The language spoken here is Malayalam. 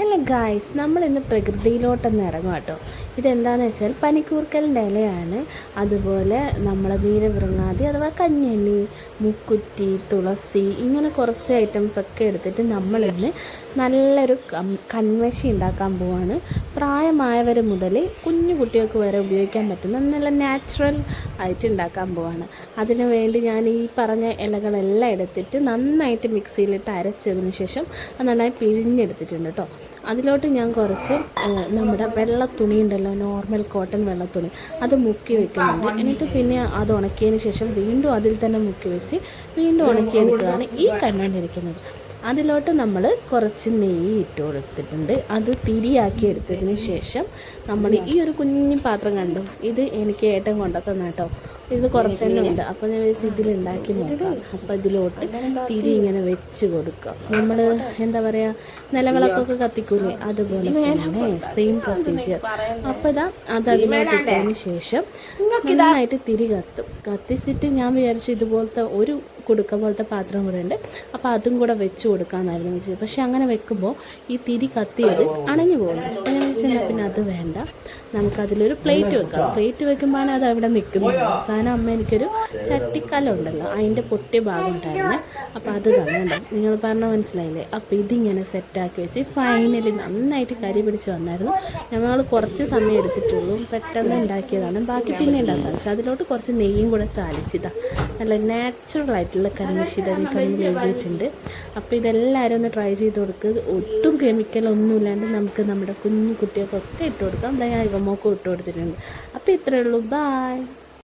ഹലോ ഗായ്സ് നമ്മൾ ഇന്ന് പ്രകൃതിയിലോട്ടൊന്ന് ഇറങ്ങും കേട്ടോ ഇതെന്താണെന്ന് വെച്ചാൽ പനിക്കൂർക്കലിന്റെ ഇലയാണ്. അതുപോലെ നമ്മളെ നീരവൃങ്ങാതി അഥവാ കഞ്ഞലി മുക്കുറ്റി തുളസി ഇങ്ങനെ കുറച്ച് ഐറ്റംസ് ഒക്കെ എടുത്തിട്ട് നമ്മളിന്ന് നല്ലൊരു കൺവെഷി ഉണ്ടാക്കാൻ പോവാണ്. പ്രായമായവർ മുതൽ കുഞ്ഞു കുട്ടികൾക്ക് വരെ ഉപയോഗിക്കാൻ പറ്റുന്ന നല്ല നാച്ചുറൽ ആയിട്ട് ഉണ്ടാക്കാൻ പോവാണ്. അതിനു വേണ്ടി ഞാൻ ഈ പറഞ്ഞ ഇലകളെല്ലാം എടുത്തിട്ട് നന്നായിട്ട് മിക്സിയിലിട്ട് അരച്ചതിന് ശേഷം അത് നന്നായി പിഴിഞ്ഞെടുത്തിട്ടുണ്ട് കേട്ടോ. അതിലോട്ട് ഞാൻ കുറച്ച് നമ്മുടെ വെള്ള തുണി ഉണ്ടല്ലോ നോർമൽ കോട്ടൺ വെള്ള തുണി അത് മുക്കി വെക്കുന്നുണ്ട്. എന്നിട്ട് പിന്നെ അത് ഉണക്കിയതിന് ശേഷം വീണ്ടും അതിൽ തന്നെ മുക്കി വെച്ച് വീണ്ടും ഉണക്കിയെടുക്കുകയാണ് ഈ കണ്ടുകൊണ്ടിരിക്കുന്നത് അതിലോട്ട് നമ്മൾ കുറച്ച് നെയ്യ് ഇട്ട് കൊടുത്തിട്ടുണ്ട്. അത് തിരിയാക്കി എടുത്തതിന് ശേഷം നമ്മൾ ഈ ഒരു കുഞ്ഞു പാത്രം കണ്ടു? ഇത് എനിക്ക് ഏട്ടൻ കൊണ്ടുത്തന്ന കേട്ടോ ഇത് കുറച്ച് തന്നെ ഉണ്ട് അപ്പോൾ ഞാൻ വിചാരിച്ചു ഇതിലുണ്ടാക്കി നോക്കാം. അപ്പോൾ ഇതിലോട്ട് തിരി ഇങ്ങനെ വെച്ച് കൊടുക്കാം. നമ്മൾ എന്താ പറയുക നിലവിളക്കൊക്കെ കത്തിക്കൂലേ? അതുപോലെ തന്നെ സെയിം പ്രൊസീജിയർ അപ്പോൾ ഇതാ അത് അതിലോട്ട് ഇട്ടതിന് ശേഷം നന്നായിട്ട് തിരി കത്തും. കത്തിച്ചിട്ട് ഞാൻ വിചാരിച്ചു ഇതുപോലത്തെ ഒരു കൊടുക്ക പോലത്തെ പാത്രം കൂടെ ഉണ്ട്. അപ്പോൾ അതും കൂടെ വെച്ച് കൊടുക്കാമെന്നായിരുന്നു വെച്ചത് പക്ഷെ അങ്ങനെ വെക്കുമ്പോൾ ഈ തിരി കത്തിയത് അണഞ്ഞു പോകുന്നു. അപ്പോൾ പിന്നെ അത് വേണ്ട. നമുക്കതിലൊരു പ്ലേറ്റ് വെക്കാം. പ്ലേറ്റ് വെക്കുമ്പോഴാണ് അത് അവിടെ നിൽക്കുന്നത്. അവസാനം അമ്മ എനിക്കൊരു ചട്ടിക്കല്ലുണ്ടല്ലോ. അതിന്റെ പൊട്ടിയ ഭാഗം ഉണ്ടായിരുന്നു അപ്പോൾ അത് തന്നെ നിങ്ങൾ പറഞ്ഞ മനസ്സിലായില്ലേ? അപ്പോൾ ഇതിങ്ങനെ സെറ്റാക്കി വെച്ച് ഫൈനലി നന്നായിട്ട് കരി പിടിച്ച് വന്നായിരുന്നു. ഞങ്ങൾ കുറച്ച് സമയം എടുത്തിട്ടുള്ളൂ. പെട്ടെന്ന് ഉണ്ടാക്കിയതാണ്. ബാക്കി പിന്നെ ഉണ്ടാക്കാൻ പക്ഷേ അതിലോട്ട് കുറച്ച് നെയ്യും കൂടെ ചാലിച്ചിതാണ് നല്ല നാച്ചുറൽ ആയിട്ടുള്ള കൺമിഷിത കണ്ണിൽ എഴുതിയിട്ടുണ്ട്. അപ്പോൾ ഇതെല്ലാവരും ഒന്ന് ട്രൈ ചെയ്ത് കൊടുക്കുക ഒട്ടും കെമിക്കൽ ഒന്നുമില്ലാണ്ട് നമുക്ക് നമ്മുടെ കുഞ്ഞു കുട്ടികൾക്കൊക്കെ ഇട്ട് കൊടുക്കാം ദയാ ഇവമോക്കും ഇട്ട് അപ്പോൾ ഇത്രയേ ഉള്ളൂ. ബായ്